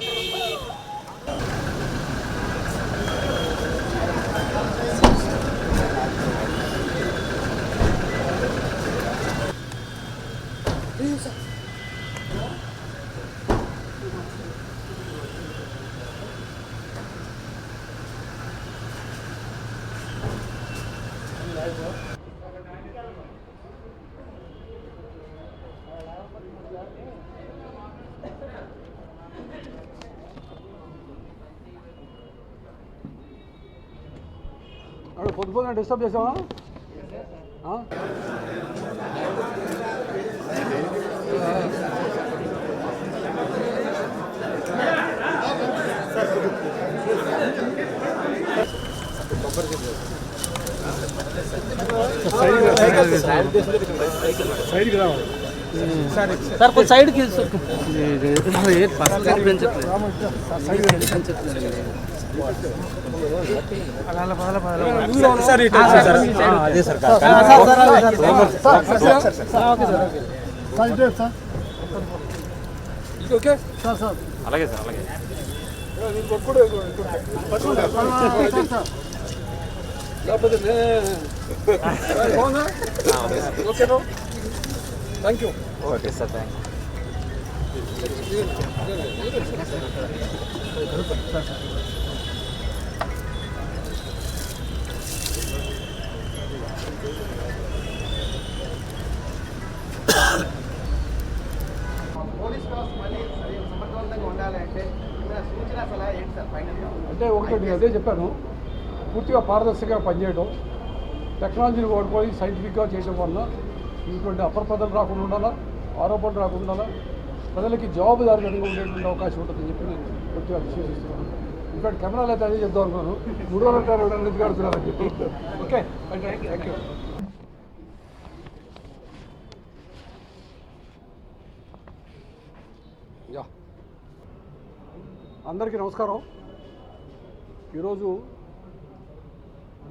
Okay. పొద్దు పొద్దున disturb చేసావా ఆ? సార్ కొంచెం సైడ్కి పర్సనల్ పెంచట్లేదు అదే సార్ ఓకే అలాగే సార్ అలాగే లేకపోతే బాగుందా ఓకేనా thank you okay sir thank police నేను అదే చెప్పాను. పూర్తిగా పారదర్శకంగా పనిచేయడం టెక్నాలజీని వాడుకొని సైంటిఫిక్గా చేయడం వల్ల ఇటువంటి అప్రపదలు రాకుండా ఉండాలా ఆరోపణలు రాకుండా ఉండాలా ప్రజలకి జవాబుదారీతనంగా ఉండేటువంటి అవకాశం ఉంటుందని చెప్పి నేను పూర్తిగా విశ్వసిస్తున్నాను ఇక్కడ కెమెరాలు అయితే అదే చెప్దాం అనుకున్నాను. మూడు ఉంటారు రెండు రోజులు కడుతున్నారని చెప్పి. Okay thank you yeah. అందరికీ నమస్కారం. ఈరోజు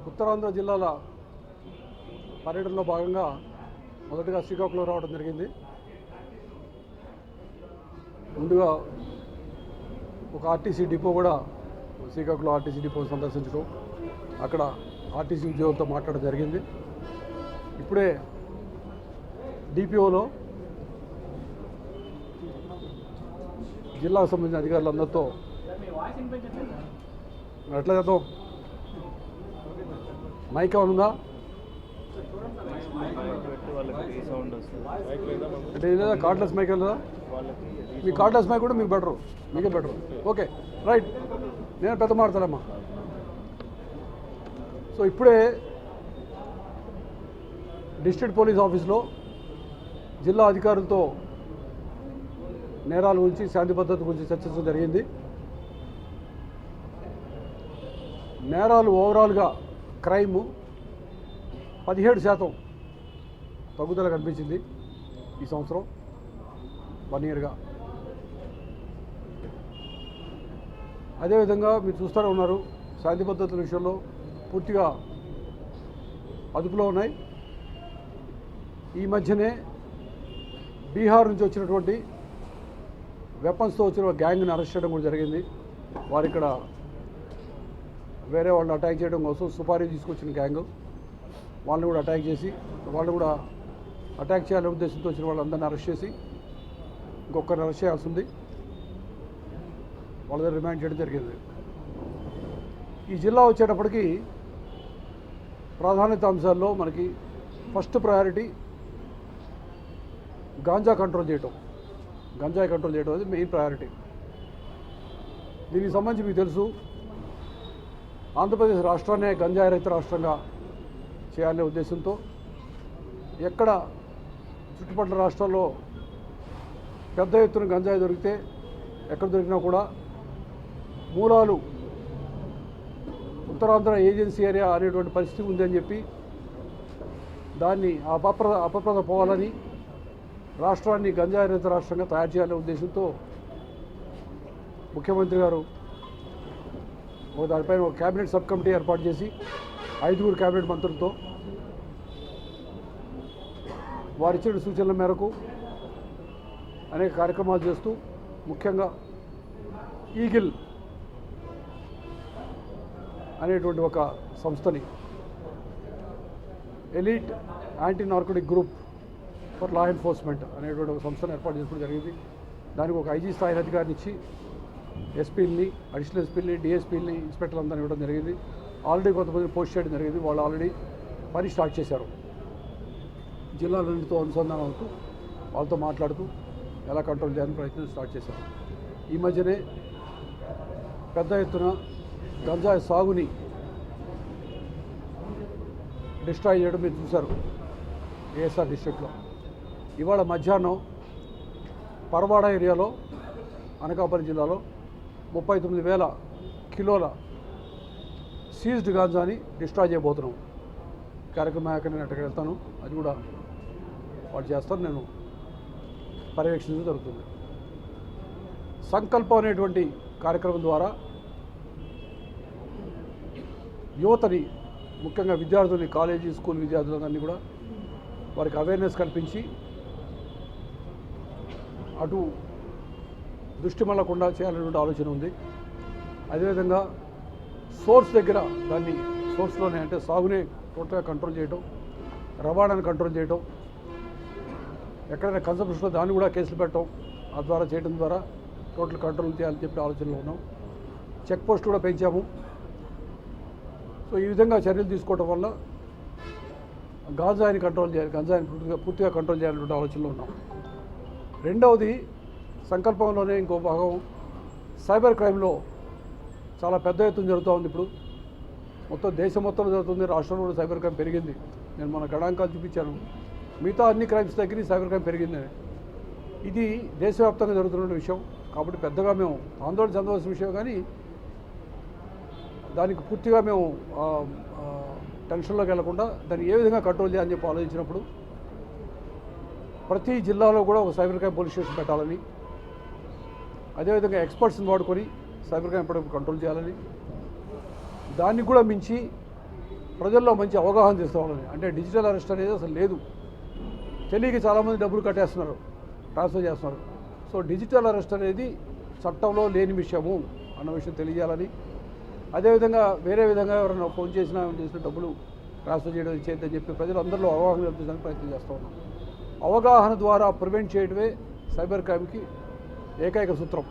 ఉత్తరాంధ్ర జిల్లాల పర్యటనలో భాగంగా మొదటగా శ్రీకాకుళం రావడం జరిగింది. ముందుగా ఒక ఆర్టీసీ డిపో కూడా శ్రీకాకుళం ఆర్టీసీ డిపో సందర్శించడం. అక్కడ ఆర్టీసీ ఉద్యోగులతో మాట్లాడడం జరిగింది. ఇప్పుడే డిపిఓలో జిల్లాకు సంబంధించిన అధికారులందరితో ఎట్లా చేద్దాం మైక్ ఉందా? అంటే లేదా కార్డ్లెస్ మైక్ లేదా మీ కార్డ్లెస్ మైక్ కూడా మీకు బెటరు మీకే బెటరు ఓకే రైట్ నేను పెద్ద మాడతానమ్మా సో ఇప్పుడే డిస్ట్రిక్ట్ పోలీస్ ఆఫీస్లో జిల్లా అధికారులతో నేరాల గురించి శాంతి భద్రత గురించి చర్చించడం జరిగింది. నేరాలు ఓవరాల్గా క్రైము పదిహేడు శాతం తగ్గుదల కనిపించింది ఈ సంవత్సరం వన్ ఇయర్గా. అదేవిధంగా మీరు చూస్తూనే ఉన్నారు శాంతి భద్రతల విషయంలో పూర్తిగా అదుపులో ఉన్నాయి. ఈ మధ్యనే బీహార్ నుంచి వచ్చినటువంటి వెపన్స్తో వచ్చిన గ్యాంగ్ని అరెస్ట్ చేయడం కూడా జరిగింది. వారు ఇక్కడ వేరే వాళ్ళని అటాక్ చేయడం కోసం సుపారీ తీసుకొచ్చిన గ్యాంగ్ వాళ్ళని కూడా అటాక్ చేసి వాళ్ళు కూడా అటాక్ చేయాలనే ఉద్దేశంతో వచ్చిన వాళ్ళందరినీ అరెస్ట్ చేసి ఇంకొకరిని అరెస్ట్ చేయాల్సి ఉంది. వాళ్ళ దగ్గర రిమాండ్ చేయడం జరిగింది. ఈ జిల్లా వచ్చేటప్పటికి ప్రాధాన్యత అంశాల్లో మనకి ఫస్ట్ ప్రయారిటీ గాంజా కంట్రోల్ చేయటం. గంజాయి కంట్రోల్ చేయడం అనేది మెయిన్ ప్రయారిటీ దీనికి సంబంధించి మీకు తెలుసు ఆంధ్రప్రదేశ్ రాష్ట్రాన్నే గంజాయి రహిత రాష్ట్రంగా చేయాలనే ఉద్దేశంతో ఎక్కడ చుట్టుపక్కల రాష్ట్రాల్లో పెద్ద ఎత్తున గంజాయి దొరికితే ఎక్కడ దొరికినా కూడా మూలాలు ఉత్తరాంధ్ర ఏజెన్సీ ఏరియా అనేటువంటి పరిస్థితి ఉందని చెప్పి దాన్ని ఆ అపప్ర అపప్రద పోవాలని రాష్ట్రాన్ని గంజాయి రహిత రాష్ట్రంగా తయారు చేయాలనే ఉద్దేశంతో ముఖ్యమంత్రి గారు ఒక దానిపైన ఒక క్యాబినెట్ సబ్ కమిటీ ఏర్పాటు చేసి ఐదుగురు క్యాబినెట్ మంత్రులతో వారిచ్చిన సూచనల మేరకు అనేక కార్యక్రమాలు చేస్తూ ముఖ్యంగా ఈగిల్ అనేటువంటి ఒక సంస్థని elite anti narcotic group for law enforcement అనేటువంటి ఒక సంస్థను ఏర్పాటు చేసుకోవడం జరిగింది. దానికి ఒక ఐజీ స్థాయి అధికారిని ఇచ్చి ఎస్పీల్ని అడిషనల్ ఎస్పీల్ని డిఎస్పీల్ని ఇన్స్పెక్టర్లు అందరినీ ఇవ్వడం జరిగింది. ఆల్రెడీ కొంతమంది పోస్ట్ చేయడం జరిగింది. వాళ్ళు ఆల్రెడీ పని స్టార్ట్ చేశారు. జిల్లాలన్నిటితో అనుసంధానం అవుతూ వాళ్ళతో మాట్లాడుతూ ఎలా కంట్రోల్ చేయాలని ప్రయత్నం స్టార్ట్ చేశారు. ఈ మధ్యనే పెద్ద ఎత్తున గంజాయి సాగుని డిస్ట్రాయ్ చేయడం మీరు చూశారు. ఏఎస్ఆర్ డిస్ట్రిక్ట్లో. ఇవాళ మధ్యాహ్నం పరవాడ ఏరియాలో అనకాపల్లి జిల్లాలో ముప్పై తొమ్మిది వేల కిలోల సీజ్డ్ గాంజాని డిస్ట్రాయ్ చేయబోతున్నాం. కార్యక్రమం అక్కడ నేను అక్కడికి వెళ్తాను. అది కూడా వాళ్ళు చేస్తారు నేను పర్యవేక్షించడం జరుగుతుంది. సంకల్పం అనేటువంటి కార్యక్రమం ద్వారా యువతని ముఖ్యంగా విద్యార్థుల్ని కాలేజీ స్కూల్ విద్యార్థులందరినీ కూడా వారికి అవేర్నెస్ కల్పించి అటు దృష్టి మళ్ళకుండా చేయాలనేటువంటి ఆలోచన ఉంది. అదేవిధంగా సోర్స్ దగ్గర దాన్ని సోర్స్లోనే అంటే సాగునే టోటల్గా కంట్రోల్ చేయటం రవాణాను కంట్రోల్ చేయటం ఎక్కడైనా కన్సంప్షన్లో దాన్ని కూడా కేసులు పెట్టడం ఆ ద్వారా చేయడం ద్వారా టోటల్ కంట్రోల్ చేయాలని చెప్పి ఆలోచనలో ఉన్నాం. చెక్ పోస్ట్ కూడా పెంచాము. సో ఈ విధంగా చర్యలు తీసుకోవడం వల్ల గాంజాయిని కంట్రోల్ చేయాలి గంజాయిని పూర్తిగా పూర్తిగా కంట్రోల్ చేయాలనే ఆలోచనలో ఉన్నాం. రెండవది సంకల్పంలోనే ఇంకో భాగం. సైబర్ క్రైమ్లో చాలా పెద్ద ఎత్తున జరుగుతూ ఉంది ఇప్పుడు. మొత్తం దేశం మొత్తంలో జరుగుతుంది. రాష్ట్రంలో కూడా సైబర్ క్రైమ్ పెరిగింది. నేను మన గణాంకాలు చూపించాను. మిగతా అన్ని క్రైమ్స్ దగ్గర సైబర్ క్రైమ్ పెరిగింది. ఇది దేశవ్యాప్తంగా జరుగుతున్న విషయం. కాబట్టి పెద్దగా మేము ఆందోళన చెందవలసిన విషయం కానీ దానికి పూర్తిగా మేము టెన్షన్లోకి వెళ్ళకుండా దాన్ని ఏ విధంగా కంట్రోల్ చేయాలని చెప్పి ఆలోచించినప్పుడు ప్రతి జిల్లాలో కూడా ఒక సైబర్ క్రైమ్ పోలీస్ స్టేషన్ పెట్టాలని అదేవిధంగా ఎక్స్పర్ట్స్ని వాడుకొని సైబర్ క్రైమ్ ఎప్పటికప్పుడు కంట్రోల్ చేయాలని దాన్ని కూడా మించి ప్రజల్లో మంచి అవగాహన చేసుకోవాలని అంటే డిజిటల్ అరెస్ట్ అనేది అసలు లేదు. తెలియక చాలామంది డబ్బులు కట్టేస్తున్నారు ట్రాన్స్ఫర్ చేస్తున్నారు. సో డిజిటల్ అరెస్ట్ అనేది చట్టంలో లేని విషయము అన్న విషయం తెలియజేయాలని. అదేవిధంగా వేరే విధంగా ఎవరైనా ఫోన్ చేసినా చేసినా చేసిన డబ్బులు ట్రాన్స్ఫర్ చేయడం చేయొద్దని చెప్పి ప్రజలందరిలో అవగాహన కల్పించడానికి ప్రయత్నం చేస్తూ ఉన్నాం. అవగాహన ద్వారా ప్రివెంట్ చేయడమే సైబర్ క్రైమ్కి ఏకైక సూత్రం.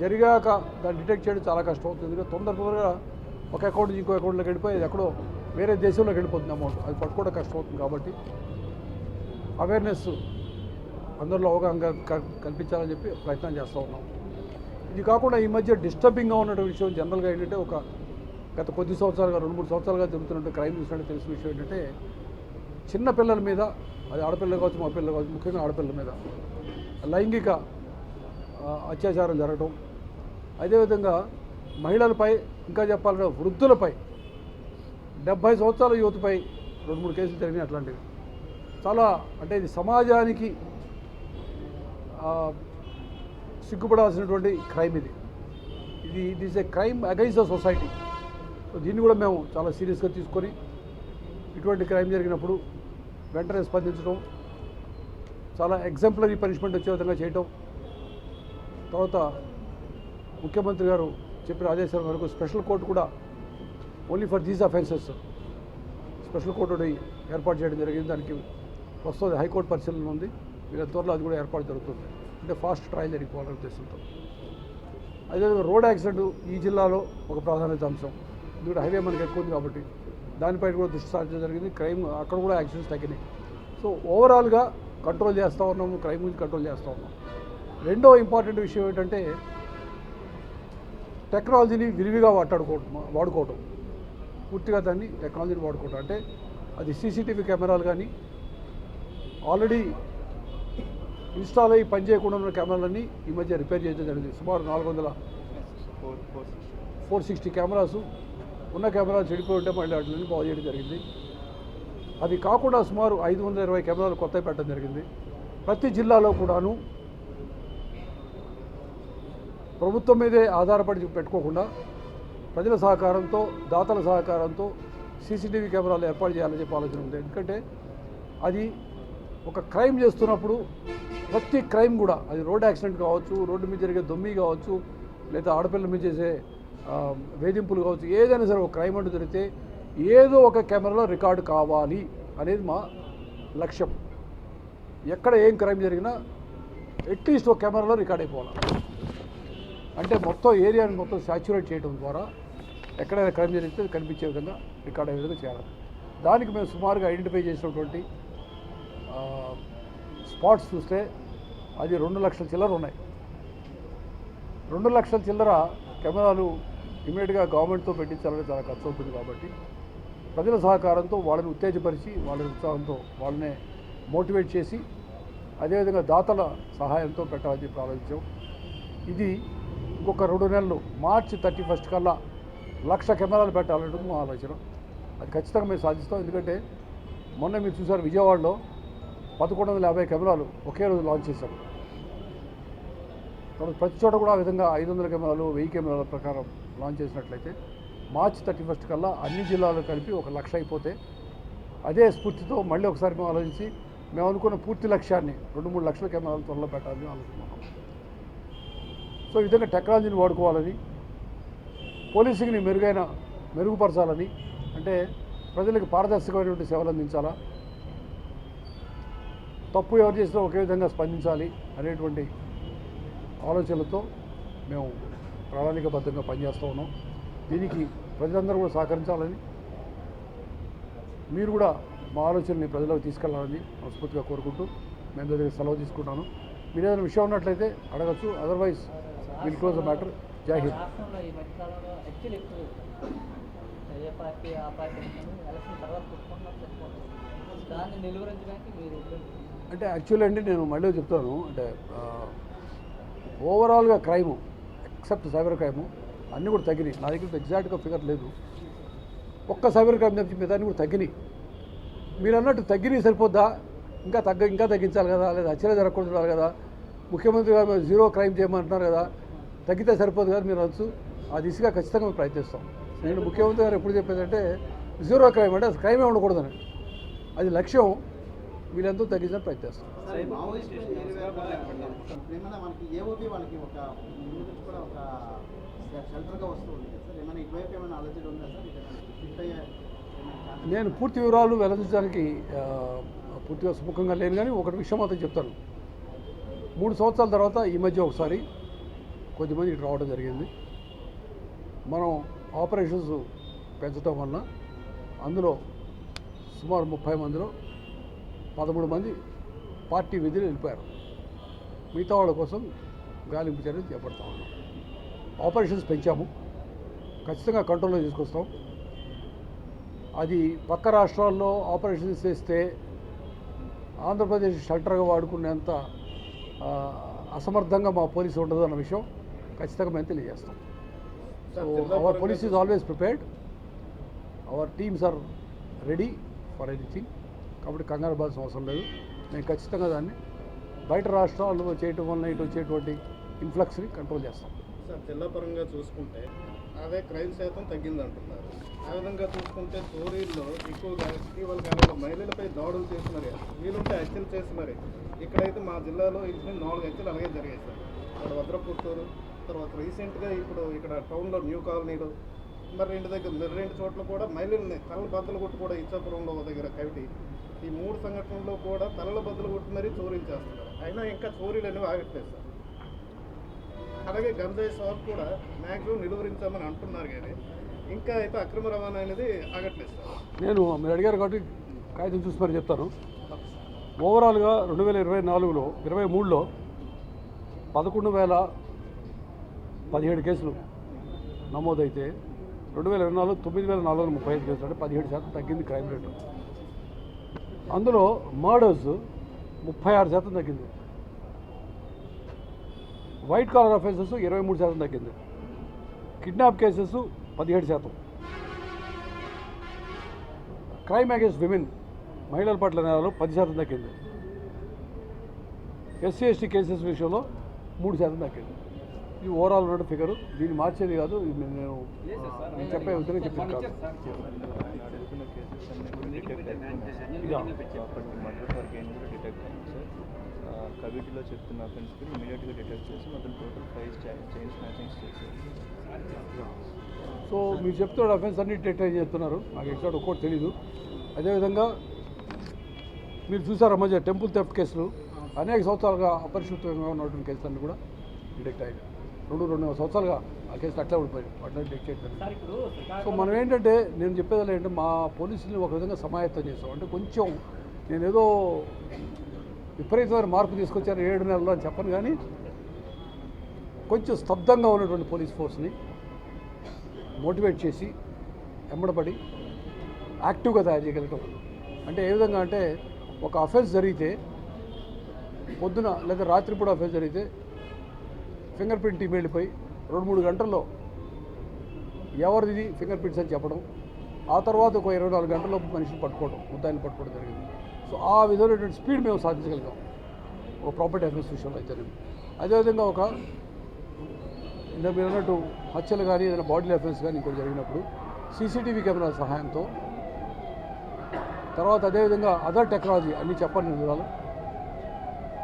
జరిగాక దాన్ని డిటెక్ట్ చేయడం చాలా కష్టం అవుతుంది. ఎందుకంటే తొందర తొందరగా ఒక అకౌంట్ నుంచి ఇంకో అకౌంట్లోకి వెళ్ళిపోయి ఎక్కడో వేరే దేశంలోకి వెళ్ళిపోతుంది అమౌంట్. అది పట్టుకోవడం కష్టం అవుతుంది కాబట్టి అవేర్నెస్ అందరిలో అవగాహన కల్- కల్పించాలని చెప్పి ప్రయత్నం చేస్తూ ఉన్నాం. ఇది కాకుండా ఈ మధ్య డిస్టర్బింగ్గా ఉన్న విషయం జనరల్గా ఏంటంటే ఒక గత కొద్ది సంవత్సరాలుగా రెండు మూడు సంవత్సరాలుగా జరుగుతున్నట్టు క్రైమ్ చూసినట్టు తెలిసిన విషయం ఏంటంటే చిన్న పిల్లల మీద అది ఆడపిల్లలు కావచ్చు మా పిల్లలు కావచ్చు ముఖ్యంగా ఆడపిల్లల మీద లైంగిక అత్యాచారం జరగటం. అదేవిధంగా మహిళలపై ఇంకా చెప్పాలంటే వృద్ధులపై డెబ్భై సంవత్సరాల యువతపై రెండు మూడు కేసులు జరిగినాయి అట్లాంటివి. చాలా అంటే ఇది సమాజానికి సిగ్గుపడాల్సినటువంటి క్రైమ్ ఇది. ఇది it is a crime against the society so దీన్ని కూడా మేము చాలా సీరియస్గా తీసుకొని ఇటువంటి క్రైమ్ జరిగినప్పుడు వెంటనే స్పందించడం చాలా ఎగ్జాంపులరీ పనిష్మెంట్ వచ్చే విధంగా చేయటం తర్వాత ముఖ్యమంత్రి గారు చెప్పిన ఆదేశాల వరకు స్పెషల్ కోర్టు కూడా only for these offences special court ఏర్పాటు చేయడం జరిగింది. దానికి ప్రస్తుతం హైకోర్టు పరిశీలన ఉంది. వీళ్ళ త్వరలో అది కూడా ఏర్పాటు జరుగుతుంది. అంటే ఫాస్ట్ ట్రయల్ జరిగిపోవాలనే ఉద్దేశంతో. అదేవిధంగా రోడ్ యాక్సిడెంట్ ఈ జిల్లాలో ఒక ప్రాధాన్యత అంశం. ఎందుకంటే హైవే మనకి ఎక్కువ ఉంది కాబట్టి దానిపై కూడా దృష్టి సారించడం జరిగింది. క్రైమ్ అక్కడ కూడా యాక్సిడెంట్స్ తగ్గినాయి. సో ఓవరాల్గా కంట్రోల్ చేస్తూ ఉన్నాము. క్రైమ్ గురించి కంట్రోల్ చేస్తూ ఉన్నాం రెండో ఇంపార్టెంట్ విషయం ఏంటంటే టెక్నాలజీని విరివిగా వాటాడుకోవటం వాడుకోవటం. పూర్తిగా దాన్ని టెక్నాలజీని వాడుకోవటం. అంటే అది సీసీటీవీ కెమెరాలు కానీ ఆల్రెడీ ఇన్స్టాల్ అయ్యి పనిచేయకుండా ఉన్న కెమెరాలన్నీ ఈ మధ్య రిపేర్ చేయడం జరిగింది. సుమారు నాలుగు వందల ఫోర్ సిక్స్టీ కెమెరాస్ ఉన్న కెమెరాలు చెడిపోయి ఉంటే మళ్ళీ వాటిని బాగు చేయడం జరిగింది. అది కాకుండా సుమారు ఐదు వందల ఇరవై కెమెరాలు కొత్తవి పెట్టడం జరిగింది. ప్రతి జిల్లాలో కూడాను ప్రభుత్వం మీదే ఆధారపడి పెట్టుకోకుండా ప్రజల సహకారంతో దాతల సహకారంతో సీసీటీవీ కెమెరాలు ఏర్పాటు చేయాలని చెప్పి ఆలోచన ఉంది. ఎందుకంటే అది ఒక క్రైమ్ చేస్తున్నప్పుడు ప్రతి క్రైమ్ కూడా అది రోడ్ యాక్సిడెంట్ కావచ్చు రోడ్డు మీద జరిగే దొమ్మి కావచ్చు లేదా ఆడపిల్లల మీద చేసే వేధింపులు కావచ్చు ఏదైనా సరే ఒక క్రైమ్ అంటూ జరిగితే ఏదో ఒక కెమెరాలో రికార్డు కావాలి అనేది మా లక్ష్యం. ఎక్కడ ఏం క్రైమ్ జరిగినా అట్లీస్ట్ ఒక కెమెరాలో రికార్డ్ అయిపోవాలి. అంటే మొత్తం ఏరియాని మొత్తం సాచ్యురేట్ చేయడం ద్వారా ఎక్కడైనా క్రైమ్ జరిగితే కనిపించే విధంగా రికార్డ్ అయ్యే విధంగా చేయాలి. దానికి మేము సుమారుగా ఐడెంటిఫై చేసినటువంటి స్పాట్స్ చూస్తే అది రెండు లక్షల చిల్లర ఉన్నాయి. రెండు లక్షల చిల్లర కెమెరాలు ఇమీడియట్గా గవర్నమెంట్తో పెట్టించాలని చాలా ఖర్చు అవుతుంది కాబట్టి ప్రజల సహకారంతో వాళ్ళని ఉత్తేజపరిచి వాళ్ళ ఉత్సాహంతో వాళ్ళని మోటివేట్ చేసి అదేవిధంగా దాతల సహాయంతో పెట్టాలని చెప్పి ఆలోచించాం. ఇది ఇంకొక రెండు నెలలు మార్చి థర్టీ ఫస్ట్ కల్లా లక్ష కెమెరాలు పెట్టాలంటే మా ఆలోచన. అది ఖచ్చితంగా మేము సాధిస్తాం. ఎందుకంటే మొన్న మీరు చూసారు విజయవాడలో పదకొండు వందల యాభై కెమెరాలు ఒకే రోజు లాంచ్ చేశాం కాబట్టి ప్రతి చోట కూడా ఆ విధంగా ఐదు వందల కెమెరాలు వెయ్యి కెమెరాల ప్రకారం లాంచ్ చేసినట్లయితే మార్చి థర్టీ ఫస్ట్ కల్లా అన్ని జిల్లాలు కలిపి ఒక లక్ష అయిపోతే అదే స్ఫూర్తితో మళ్ళీ ఒకసారి మేము ఆలోచించి మేము అనుకున్న పూర్తి లక్ష్యాన్ని రెండు మూడు లక్షల కెమెరాలు త్వరలో పెట్టాలని ఆలోచిస్తున్నాం. సో ఈ విధంగా టెక్నాలజీని వాడుకోవాలని పోలీసింగ్ని మెరుగైన మెరుగుపరచాలని అంటే ప్రజలకు పారదర్శకమైనటువంటి సేవలు అందించాలా? తప్పు ఎవరు చేసినా ఒకే విధంగా స్పందించాలి అనేటువంటి ఆలోచనలతో మేము ప్రణాళికబద్ధంగా పనిచేస్తూ ఉన్నాం. దీనికి ప్రజలందరూ కూడా సహకరించాలని మీరు కూడా మా ఆలోచనని ప్రజలకు తీసుకెళ్ళాలని మనస్ఫూర్తిగా కోరుకుంటూ మేము దగ్గర సెలవు తీసుకుంటాను. మీరు ఏదైనా విషయం ఉన్నట్లయితే అడగచ్చు. అదర్వైజ్ విల్ క్లోజ్ మ్యాటర్ జై హింద్ యాక్చువల్ అంటే యాక్చువల్లీ అండి నేను మళ్ళీ చెప్తాను. అంటే ఓవరాల్గా క్రైము ఎక్సెప్ట్ సైబర్ క్రైము అన్నీ కూడా తగ్గినాయి. నా దగ్గర ఎగ్జాక్ట్గా ఫిగర్ లేదు. ఒక్క సైబర్ క్రైమ్ తప్పించి మిగతా అన్నీ కూడా తగ్గినాయి. మీరు అన్నట్టు తగ్గినాయి సరిపోద్దా? ఇంకా తగ్గ ఇంకా తగ్గించాలి కదా? లేదా హత్యలు జరగకూడదు ఉండాలి కదా? ముఖ్యమంత్రి గారు జీరో క్రైమ్ చేయమంటున్నారు కదా? తగ్గితే సరిపోదు కదా మీరు అనొచ్చు. ఆ దిశగా ఖచ్చితంగా మేము ప్రయత్నిస్తాం. నేను ముఖ్యమంత్రి గారు ఎప్పుడు చెప్పేదంటే జీరో క్రైమ్ అంటే అసలు క్రైమే ఉండకూడదని అది లక్ష్యం. వీళ్ళంతా తగ్గించడానికి ప్రయత్నిస్తాం. నేను పూర్తి వివరాలు వెల్లడించడానికి పూర్తిగా సుముఖంగా లేను కానీ ఒకటి విషయం మాత్రం చెప్తాను. మూడు సంవత్సరాల తర్వాత ఈ మధ్య ఒకసారి కొద్దిమంది ఇటు రావడం జరిగింది. మనం ఆపరేషన్స్ పెంచడం వలన అందులో సుమారు ముప్పై మందిలో పదమూడు మంది పార్టీ విధులు వెళ్ళిపోయారు మిగతా వాళ్ళ కోసం గాలింపు చర్యలు చేపడతా ఉన్నాం. ఆపరేషన్స్ పెంచాము. ఖచ్చితంగా కంట్రోల్లో తీసుకొస్తాం. అది పక్క రాష్ట్రాల్లో ఆపరేషన్స్ చేస్తే ఆంధ్రప్రదేశ్ షెల్టర్గా వాడుకునేంత అసమర్థంగా మా పోలీసు ఉండదు అన్న విషయం. ఖచ్చితంగా మేము తెలియజేస్తాం so our police is always prepared our teams are ready for anything కాబట్టి కంగారు పడాల్సిన అవసరం లేదు. మేము ఖచ్చితంగా దాన్ని బయట రాష్ట్రాల్లో చేయటం వల్ల ఇటు వచ్చేటువంటి ఇన్ఫ్లక్స్ని కంట్రోల్ చేస్తాం. సార్ జిల్లా పరంగా చూసుకుంటే అదే క్రైమ్ శాతం తగ్గింది అంటున్నారు ఆ విధంగా చూసుకుంటే చోరీల్లో ఎక్కువగా ఇటీవల కాలంలో మహిళలపై దాడులు చేసి మరి వీలుంటే హత్యలు చేసి మరి ఇక్కడైతే మా జిల్లాలో ఇంచుమించు నాలుగు హత్యలు అలాగే జరిగాయి సార్. ఇక్కడ వద్రపుత్తూరు తర్వాత రీసెంట్గా ఇప్పుడు ఇక్కడ టౌన్లో న్యూ కాలనీలో మరి రెండు దగ్గర మరి రెండు చోట్ల కూడా మహిళల్ని తలల బద్దలు కొట్టు కూడా ఇచ్చాపురంలో ఒక దగ్గర కవిటి. ఈ మూడు సంఘటనల్లో కూడా తలల బద్దలు కొట్టి మరీ చోరీలు చేస్తున్నారు. అయినా ఇంకా చోరీలు అనేవి ఆగట్లేదు సార్. అలాగే గంజాయి షాప్ కూడా మ్యాక్సిమం నిలువరించామని అంటున్నారు కానీ ఇంకా అయితే అక్రమ రవాణా అనేది ఆగట్లేదు సార్. నేను మీరు అడిగారు కాబట్టి కాగితం చూసి మరి చెప్తాను. ఓవరాల్గా రెండు వేల ఇరవై నాలుగులో ఇరవై మూడులో పదకొండు వేల పదిహేడు కేసులు నమోదైతే రెండు వేల ఇరవై నాలుగు తొమ్మిది వేల నాలుగు వందల ముప్పై ఐదు కేసులు అంటే పదిహేడు శాతం తగ్గింది క్రైమ్ రేటు. అందులో మర్డర్స్ ముప్పై ఆరు శాతం తగ్గింది. వైట్ కాలర్ అఫెన్సెస్ ఇరవై మూడు శాతం తగ్గింది. కిడ్నాప్ కేసెస్ పదిహేడు శాతం. క్రైమ్ అగేన్స్ట్ విమెన్ మహిళల పట్ల నేరాలు పది శాతం తగ్గింది. ఎస్సీ ఎస్టీ కేసెస్ విషయంలో మూడు శాతం తగ్గింది. ఇది ఓవరాల్ ఉన్న ఫిగర్ దీన్ని మార్చేది కాదు నేను చెప్పే విధంగా చెప్పింది కాదు. తెలిపిన కేసెస్ అన్ని కూడా డిటెక్ట్ అయిపోయింది ఇదా? ప్రాపర్టీ మర్డర్ వరకు ఏం కూడా డిటెక్ట్ అయింది సార్. కవిటి కేసులో చెప్తున్న అఫెన్స్కి ఇమీడియట్గా డిటెక్ట్ చేసి మొత్తం టోటల్ ఫైవ్ చైన్ స్నాచింగ్స్ చేశారు సో మీరు చెప్తున్న అఫెన్స్ అన్ని డిటెక్ట్ చేస్తున్నారు నాకు ఎగ్జాక్ట్ ఒక్కటి తెలీదు. అదేవిధంగా మీరు చూసారా మధ్య టెంపుల్ థెఫ్ట్ కేసులు? అనేక సంవత్సరాలుగా అపరిశుభ్రంగా ఉన్నటువంటి కేసులన్నీ కూడా డిటెక్ట్ అయ్యాయి. రెండు రెండు సంవత్సరాలుగా ఆ కేసులు అట్లా ఉండిపోయాయి అట్లా ఇప్పుడు సో మనం ఏంటంటే నేను చెప్పేది ఏంటంటే మా పోలీసుని ఒక విధంగా సమాయత్తం చేస్తాం అంటే కొంచెం నేనేదో విపరీతమైన మార్పు తీసుకొచ్చాను ఏడు నెలలు అని చెప్పను కానీ కొంచెం స్తబ్దంగా ఉన్నటువంటి పోలీస్ ఫోర్స్ని మోటివేట్ చేసి ఎమ్మడబడి యాక్టివ్గా తయారు చేయగలగటం అంటే ఏ విధంగా అంటే ఒక అఫెన్స్ జరిగితే పొద్దున లేదా రాత్రిపూట అఫెన్స్ జరిగితే ఫింగర్ ప్రింట్ టీం వెళ్ళిపోయి రెండు మూడు గంటల్లో ఎవరిది ఫింగర్ ప్రింట్స్ అని చెప్పడం ఆ తర్వాత ఒక ఇరవై నాలుగు గంటల్లో మనిషిని పట్టుకోవడం ముద్దాయిని పట్టుకోవడం జరిగింది. సో ఆ విధమైనటువంటి స్పీడ్ మేము సాధించగలిగాం. ఒక ప్రాపర్టీ అఫెన్స్ విషయంలో అయితే అదేవిధంగా ఒక ఇంత మీరు అన్నట్టు హత్యలు కానీ ఏదైనా బాడీ అఫెన్స్ కానీ ఇంకోటి జరిగినప్పుడు సీసీటీవీ కెమెరాల సహాయంతో తర్వాత అదేవిధంగా అదర్ టెక్నాలజీ అన్ని చెప్పండి వివరాలు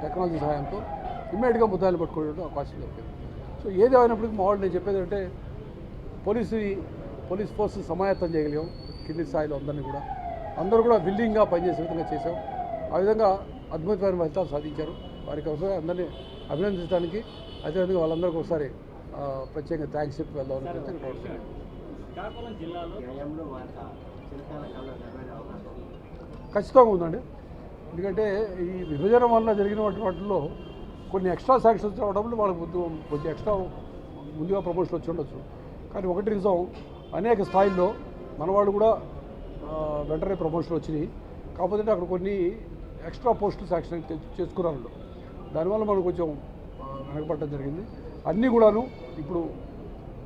టెక్నాలజీ సహాయంతో ఇమ్మీడియట్గా ముద్దాయిలు పట్టుకోవడం అవకాశం దొరికింది. సో ఏది అయినప్పటికీ మా వాళ్ళు నేను చెప్పేది అంటే పోలీసు పోలీస్ ఫోర్స్ సమాయత్తం చేయగలిగాం కింది స్థాయిలో అందరినీ కూడా. అందరూ కూడా విల్లింగ్గా పనిచేసే విధంగా చేశాం. ఆ విధంగా అద్భుతమైన ఫలితాలు సాధించారు. వారికి ఒకసారి అందరినీ అభినందించడానికి అదేవిధంగా వాళ్ళందరికీ ఒకసారి ఆ, ప్రత్యేకంగా థ్యాంక్స్ చెప్పి ఉంది. ఖచ్చితంగా ఉందండి. ఎందుకంటే ఈ విభజన వల్ల జరిగినటువంటి వాటిల్లో కొన్ని ఎక్స్ట్రా శాంక్షన్స్ రావడంలో వాళ్ళకి ముందు కొంచెం ఎక్స్ట్రా ముందుగా ప్రమోషన్ వచ్చి ఉండొచ్చు. కానీ ఒకటి నిజం అనేక స్థాయిల్లో మన వాళ్ళు కూడా వెంటనే ప్రమోషన్ వచ్చినాయి. కాకపోతే అక్కడ కొన్ని ఎక్స్ట్రా పోస్టులు శాంక్షన్ చేసుకున్నారు దానివల్ల మనం కొంచెం వెనకపడటం జరిగింది. అన్నీ కూడాను ఇప్పుడు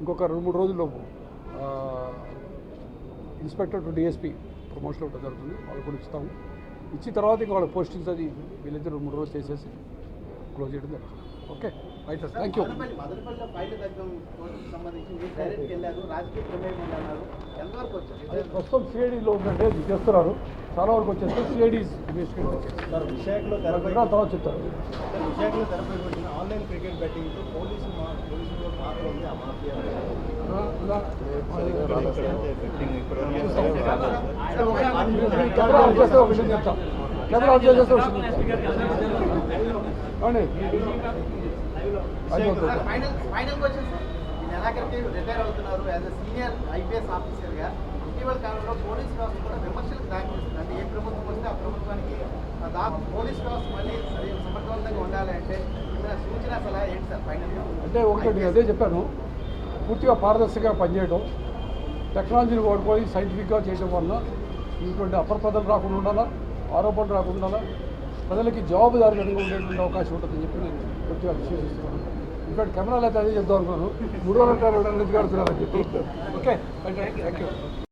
ఇంకొక రెండు మూడు రోజుల్లోపు ఇన్స్పెక్టర్ టు డిఎస్పీ ప్రమోషన్ ఒకటి జరుగుతుంది. వాళ్ళు కూడా ఇస్తాము. ఇచ్చిన తర్వాత ఇంకా వాళ్ళ పోస్టింగ్స్ అది వీళ్ళిద్దరు రెండు మూడు రోజులు చేసేసి క్లోజ్ చేయడం జరుగుతుంది. Okay right sir thank you ప్రస్తుతం సిఐడిలో ఉందంటే చేస్తున్నారు. చాలా వరకు వచ్చేస్తే సిఐడి సార్ విశాఖలో తర్వాత చెప్తారు విశాఖలో తెరపైబడిన ఆన్లైన్ క్రికెట్ బెట్టింగ్తో పోలీసు పోలీసులో పాత్ర ఉంది ఆ మాఫియా ఒక విషయం చెప్తాం. Final final question sir. ఈ నెలాఖరికి రిటైర్ అవుతున్నారు యాజ్ అ సీనియర్ ఐపీఎస్ ఆఫీసర్గా ఇటీవల కాలంలో పోలీస్ వ్యవస్థ కూడా విమర్శలకు దారితీస్తుంది అంటే ఏ ప్రభుత్వం వస్తే ఆ ప్రభుత్వానికి దా పోలీస్ వ్యవస్థ మళ్ళీ సమర్థవంతంగా ఉండాలి అంటే ఏమైనా సూచన సలహా ఏంటి సార్ ఫైనల్గా అంటే ఒకటి నేను అదే చెప్పాను. పూర్తిగా పారదర్శకంగా పనిచేయడం టెక్నాలజీని వాడుకొని సైంటిఫిక్గా చేయడం వల్ల ఇటువంటి అప్రపదలు రాకుండా ఉండాలా ఆరోపణలు రాకుండా ఉండాలా ప్రజలకి జవాబుదారీగా ఉండేటువంటి అవకాశం ఉంటుందని చెప్పి నేను గట్టిగా విశ్వసిస్తున్నాను. ఇక్కడ కెమెరాలు అయితే అదే చెప్దాం అనుకున్నాను. మూడు వందల రెండు ఆడుతున్నారని చెప్పి. Okay thank you